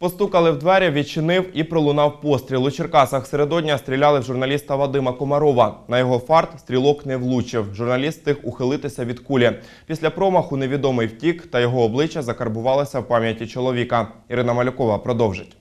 Постукали в двері, відчинив і пролунав постріл. У Черкасах середодня стріляли в журналіста Вадима Комарова. На його фарт стрілок не влучив. Журналіст встиг ухилитися від кулі. Після промаху невідомий втік, та його обличчя закарбувалося в пам'яті чоловіка. Ірина Малюкова продовжить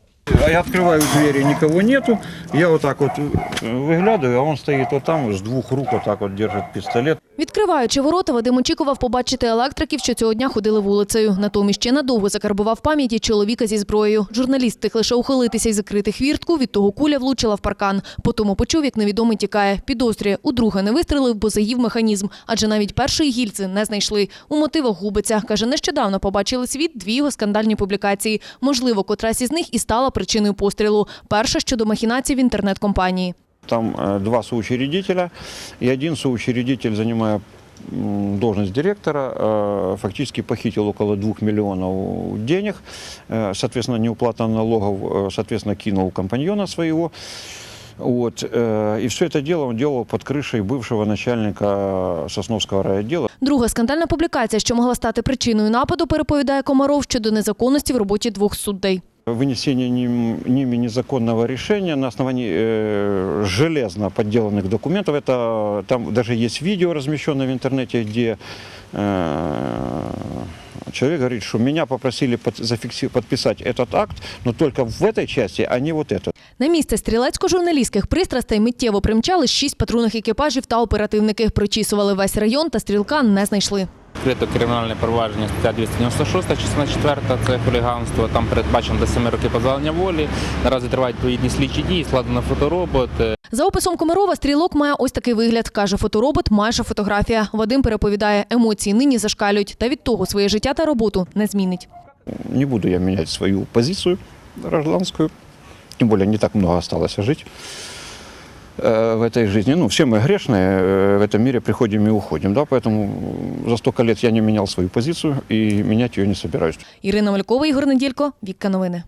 А я открываю двери, никого нету. Я вот так вот э, выглядываю, а он стоит вот там, с двух рук вот так вот держит пистолет. Відкриваючи ворота, Вадим очікував побачити електриків, що цього дня ходили вулицею. Натомість ще надовго закарбував в пам'яті чоловіка зі зброєю. Журналіст встиг лише ухилитися й закрити хвіртку, від того куля влучила в паркан. Потому почув, як невідомий тікає. Підозрює, удруге не вистрелив, бо заїв механізм. Адже навіть першої гільзи не знайшли. У мотивах губиться. Каже, нещодавно побачили світ дві його скандальні публікації. Можливо, котрась із них і стала причиною пострілу. Перша щодо махінацій в інтернет-компанії. Там э, два соучредителя, и один соучредитель, занимая м, должность директора, э, фактически похитил около 2 миллионов денег, Э, соответственно, неуплата налогов, э, соответственно, кинул компаньона своего. Вот. э, И все это дело он делал под крышей бывшего начальника Сосновского райотдела. Друга скандальна публікація, що могла стати причиною нападу, переповідає Комаров щодо незаконності в роботі двох суддей. Вынесение ним- ними незаконного решения на основании э, железно подделанных документов. Это там даже есть видео, размещенное в интернете, где э, человек говорит, что меня попросили под- зафикси- подписать этот акт, но только в этой части, а не вот этот. На місце стрілецько-журналістських пристрастей миттєво примчали шість патрульних екіпажів та оперативники. Прочісували весь район та стрілка не знайшли. Відкрито кримінальне провадження стаття 296, частина 4, це хуліганство. Там передбачено до 7 років позбавлення волі. Наразі тривають відповідні слідчі дії, складено фоторобот. За описом Комарова, стрілок має ось такий вигляд. Каже, фоторобот майже фотографія. Вадим переповідає, емоції нині зашкалюють, та від того своє життя та роботу не змінить. Не буду я менять свою позицию гражданскую. Тем более не так много осталось жить э, в этой жизни. Ну, все мы грешные, э, в этом мире приходим и уходим. Да? Поэтому за столько лет я не менял свою позицию и менять ее не собираюсь. Ірина Малькова, Ігор Неділько, Вікка Новини.